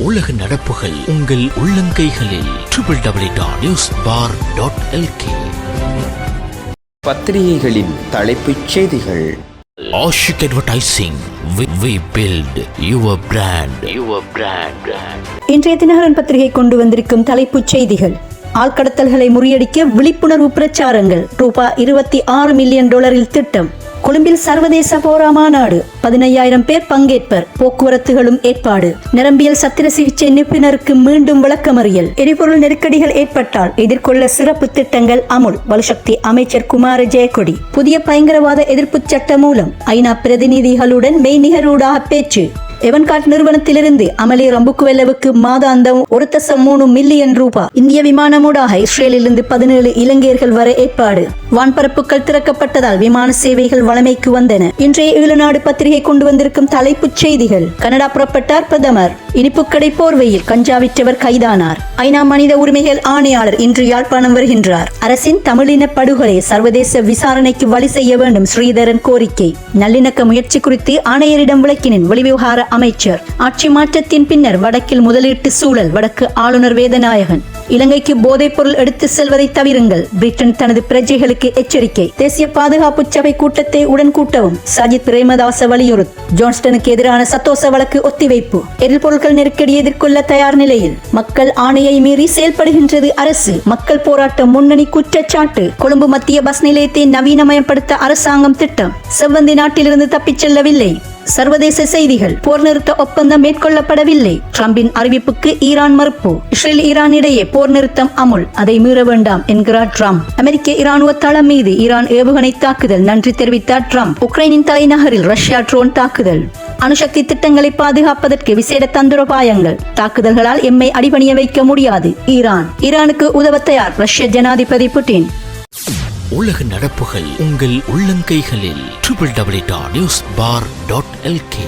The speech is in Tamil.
உலக நடப்புகள் உங்கள் உள்ளங்கைகளில். Triple W dot news bar dot LK பத்திரிகைகளின் தலைப்புச் செய்திகள். Ashik advertising we build your brand your brand இன்றைய தினகரன் பத்திரிகை கொண்டு வந்திருக்கும் தலைப்புச் செய்திகள். ஆழ்கடத்தல்களை முறியடிக்க விழிப்புணர்வு பிரச்சாரங்கள். ரூபாய் இருபத்தி ஆறு மில்லியன் டாலரில் திட்டம். கொழும்பில் சர்வதேச போரா மாநாடு பதினையாயிரம் பேர் பங்கேற்பர். போக்குவரத்துகளும் ஏற்பாடு. நரம்பியல் சத்திர சிகிச்சை நிபுணருக்கு மீண்டும் விளக்கமறியல். எரிபொருள் நெருக்கடிகள் ஏற்பட்டால் எதிர்கொள்ள சிறப்பு திட்டங்கள் அமுல். வலுசக்தி அமைச்சர் குமார ஜெயக்கொடி. புதிய பயங்கரவாத எதிர்ப்பு சட்ட மூலம் ஐநா பிரதிநிதிகளுடன் மெய்நிகரூடாக பேச்சு. எவன்காட் நிறுவனத்திலிருந்து அமலி ரம்புக்குவெல்லவுக்கு மாதாந்தம் ஒரு தசம் மூணு மில்லியன் ரூபாய் இந்திய விமானமூடாக இஸ்ரேலிலிருந்து பதினேழு இலங்கையர்கள் வர ஏற்பாடு. வான்பரப்புகள் திறக்கப்பட்டதால் விமான சேவைகள் வளமைக்கு வந்தன. இன்றைய ஈழநாடு பத்திரிகை கொண்டு வந்திருக்கும் தலைப்புச் செய்திகள். கனடா புறப்பட்டார் பிரதமர். இனிப்புக்கடை போர்வையில் கஞ்சா விற்றவர் கைதானார். ஐநா மனித உரிமைகள் ஆணையாளர் இன்று யாழ்ப்பாணம் வருகின்றார். அரசின் தமிழின படுகொலை சர்வதேச விசாரணைக்கு வழி செய்ய வேண்டும் ஸ்ரீதரன் கோரிக்கை. நல்லிணக்க முயற்சி குறித்து ஆணையரிடம் விளக்கினேன் வெளிவிவகார அமைச்சர். ஆட்சி மாற்றத்தின் பின்னர் வடக்கில் முதலீட்டு சூழல் வடக்கு ஆளுநர் வேதநாயகன். இலங்கைக்கு போதைப் பொருள் எடுத்து செல்வதை தவிருங்கள். பிரிட்டன் தனது பிரஜைகளுக்கு எச்சரிக்கை. தேசிய பாதுகாப்பு சபை கூட்டத்தை உடன் கூட்டவும். சஜித் பிரேமதாச வலியுறுத். ஜான்ஸ்டனுக்கு எதிரான சத்தோச வழக்கு ஒத்திவைப்பு. எரிபொருட்கள் நெருக்கடி எதிர்கொள்ள தயார் நிலையில். மக்கள் ஆணையை மீறி செயல்படுகின்றது அரசு. மக்கள் போராட்டம் முன்னணி குற்றச்சாட்டு. கொழும்பு மத்திய பஸ் நிலையத்தை நவீனமயப்படுத்த அரசாங்கம் திட்டம். செவ்வந்தி நாட்டிலிருந்து தப்பிச் செல்லவில்லை. சர்வதேச செய்திகள். போர் நிறுத்த ஒப்பந்தம் மேற்கொள்ளப்படவில்லை. ட்ரம்பின் அறிவிப்புக்கு ஈரான் மறுப்பு. இஸ்ரேல் ஈரான் இடையே போர் நிறுத்தம் அமுல். அதை மீற வேண்டாம் என்கிறார் ட்ரம்ப். அமெரிக்க இராணுவ தளம் மீது ஈரான் ஏவுகணை தாக்குதல். நன்றி தெரிவித்தார் ட்ரம்ப். உக்ரைனின் தலைநகரில் ரஷ்யா ட்ரோன் தாக்குதல். அணுசக்தி திட்டங்களை பாதுகாப்பதற்கு விசேட தந்திரோபாயங்கள் தாக்குதல்களால் எம்மை அடிபணிய வைக்க முடியாது. ஈரான். ஈரானுக்கு உதவ தயார் ரஷ்ய ஜனாதிபதி புட்டின். உலக நடப்புகள் உங்கள் உள்ளங்கைகளில். Triple W dot news bar dot LK